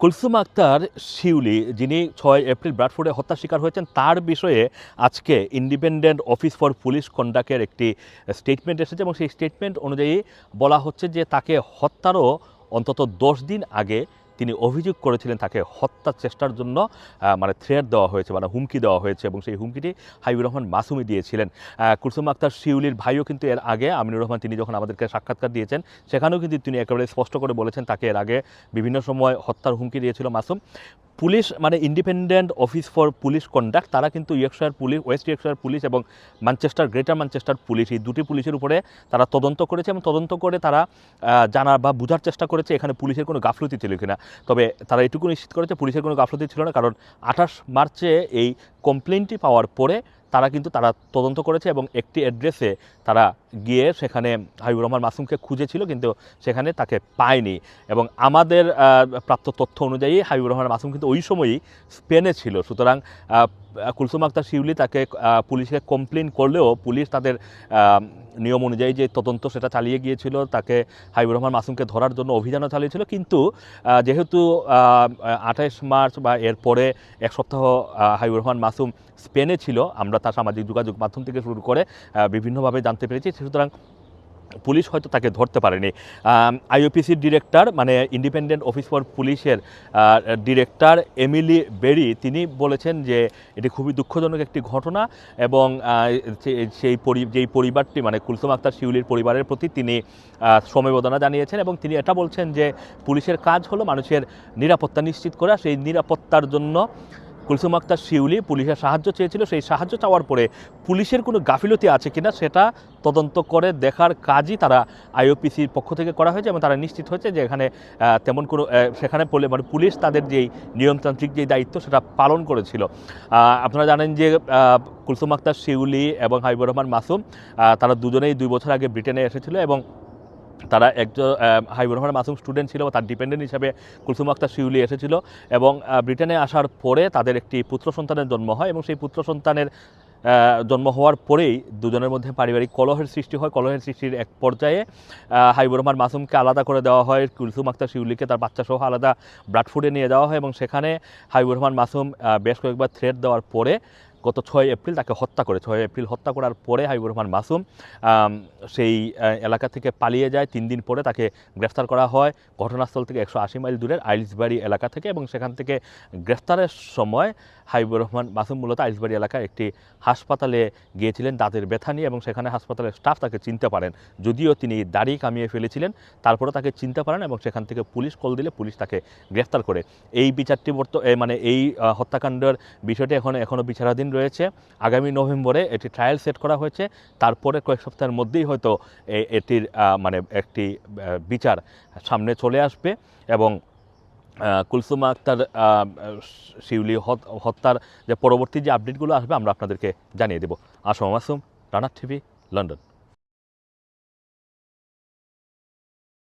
কুলসুম আক্তার শিউলি, যিনি ছয় এপ্রিল ব্রাডফোর্ডে হত্যার শিকার হয়েছেন, তার বিষয়ে আজকে ইন্ডিপেন্ডেন্ট অফিস ফর পুলিশ কন্ডাক্টের একটি স্টেটমেন্ট এসেছে এবং সেই স্টেটমেন্ট অনুযায়ী বলা হচ্ছে যে তাকে হত্যারও অন্তত দশ দিন আগে তিনি অভিযোগ করেছিলেন তাকে হত্যার চেষ্টার জন্য মানে থ্রেট দেওয়া হয়েছে মানে হুমকি দেওয়া হয়েছে এবং সেই হুমকিটি হাবিবুর রহমান মাসুমি দিয়েছিলেন। কুলসুম আক্তার শিউলির ভাইও কিন্তু এর আগে আমিনুর রহমান তিনি যখন আমাদেরকে সাক্ষাৎকার দিয়েছেন, সেখানেও কিন্তু তিনি একেবারে স্পষ্ট করে বলেছেন তাকে এর আগে বিভিন্ন সময় হত্যার হুমকি দিয়েছিল মাসুম। পুলিশ মানে independent office for police conduct তারা কিন্তু Yorkshire police, west Yorkshire police এবং ম্যানচেস্টার, গ্রেটার ম্যানচেস্টার পুলিশ এই দুটি পুলিশের উপরে তারা তদন্ত করেছে এবং তদন্ত করে তারা জানার বা বোঝার চেষ্টা করেছে এখানে পুলিশের কোনো গাফলতি ছিল কিনা। তবে তারা এটুকু নিশ্চিত করেছে, পুলিশের কোনো গাফলতি ছিল না, কারণ আঠাশ মার্চে এই কমপ্লেনটি পাওয়ার পরে তারা কিন্তু তারা তদন্ত করেছে এবং একটি অ্যাড্রেসে তারা গিয়ে সেখানে হাবিবুর রহমান মাসুমকে খুঁজেছিল কিন্তু সেখানে তাকে পায়নি। এবং আমাদের প্রাপ্ত তথ্য অনুযায়ী হাবিবুর রহমান মাসুম কিন্তু ওই সময়ই স্পেনে ছিল। সুতরাং কুলসুম আক্তার শিউলি তাকে আহ, পুলিশকে কমপ্লেন করলেও পুলিশ তাদের নিয়ম অনুযায়ী যে তদন্ত সেটা চালিয়ে গিয়েছিল তাকে হাবিবুর রহমান মাসুমকে ধরার জন্য অভিযানও চালিয়েছিল। কিন্তু যেহেতু আঠাইশ মার্চ বা এরপরে এক সপ্তাহ হাবিবুর রহমান মাসুম স্পেনে ছিল আমরা তার সামাজিক যোগাযোগ মাধ্যম থেকে শুরু করে বিভিন্নভাবে জানতে পেরেছি। সুতরাং পুলিশ হয়তো তাকে ধরতে পারেনি। আইওপিসির ডিরেক্টর মানে ইন্ডিপেন্ডেন্ট অফিস ফর পুলিশের ডিরেক্টর এমিলি বেরি, তিনি বলেছেন যে এটি খুবই দুঃখজনক একটি ঘটনা এবং সেই পরি, যেই পরিবারটি মানে কুলসুম আক্তার শিউলির পরিবারের প্রতি তিনি সমবেদনা জানিয়েছেন এবং তিনি এটা বলছেন যে পুলিশের কাজ হলো মানুষের নিরাপত্তা নিশ্চিত করা। সেই নিরাপত্তার জন্য কুলসুম আক্তার শিউলি পুলিশের সাহায্য চেয়েছিল। সেই সাহায্য চাওয়ার পরে পুলিশের কোনো গাফিলতি আছে কিনা সেটা তদন্ত করে দেখার কাজই তারা আইওপিসির পক্ষ থেকে করা হয়েছে এবং তারা নিশ্চিত হয়েছে যে এখানে তেমন কোনো সেখানে পলে- মানে পুলিশ তাদের যেই নিয়মতান্ত্রিক যেই দায়িত্ব সেটা পালন করেছিল। আপনারা জানেন যে কুলসুম আক্তার শিউলি এবং হাবিবুর রহমান মাসুম তারা দুজনেই দুই বছর আগে ব্রিটেনে এসেছিল এবং তারা একজন আহ, হাবিবুর রহমান মাসুম স্টুডেন্ট ছিল তার ডিপেন্ডেন্ট হিসাবে কুলসুম আক্তার শিউলি এসেছিল এবং ব্রিটেনে আসার পরে তাদের একটি পুত্র সন্তানের জন্ম হয় এবং সেই পুত্র সন্তানের জন্ম হওয়ার পরেই দুজনের মধ্যে পারিবারিক কলহের সৃষ্টি হয়। কলহের সৃষ্টির এক পর্যায়ে আহ, হাবিবুর রহমান মাসুমকে আলাদা করে দেওয়া হয়। কুলসুম আক্তার শিউলিকে তার বাচ্চা সহ আলাদা ব্রাডফুডে নিয়ে যাওয়া হয় এবং সেখানে হাবিবুর রহমান মাসুম বেশ কয়েকবার থ্রেট দেওয়ার পরে গত ছয় এপ্রিল তাকে হত্যা করে। ছয় এপ্রিল হত্যা করার পরে হাবিবুর রহমান মাসুম সেই এলাকা থেকে পালিয়ে যায়। তিন দিন পরে তাকে গ্রেফতার করা হয়। ঘটনাস্থল থেকে একশো আশি মাইল দূরের আইলসবাড়ি এলাকা থেকে এবং সেখান থেকে গ্রেফতারের সময় হাবিবুর রহমান মাসুম মূলত আইলসবাড়ি এলাকায় একটি হাসপাতালে গিয়েছিলেন দাঁতের ব্যথা নিয়ে এবং সেখানে হাসপাতালের স্টাফ তাকে চিনতে পারেন। যদিও তিনি দাড়ি কামিয়ে ফেলেছিলেন তারপরে তাকে চিনতে পারেন এবং সেখান থেকে পুলিশ কল দিলে পুলিশ তাকে গ্রেফতার করে। এই বিচারটি বর্ত মানে এই হত্যাকাণ্ডের বিষয়টি এখন এখনও বিচারাধীন রয়েছে। আগামী নভেম্বরে এটি ট্রায়াল সেট করা হয়েছে। তারপরে কয়েক সপ্তাহের মধ্যেই হয়তো এটির মানে একটি বিচার সামনে চলে আসবে এবং কুলসুমা আক্তার শিউলি হত- হত্যার যে পরবর্তী যে আপডেটগুলো আসবে আমরা আপনাদেরকে জানিয়ে দেব। আসম আসুম রানার টিভি, লন্ডন।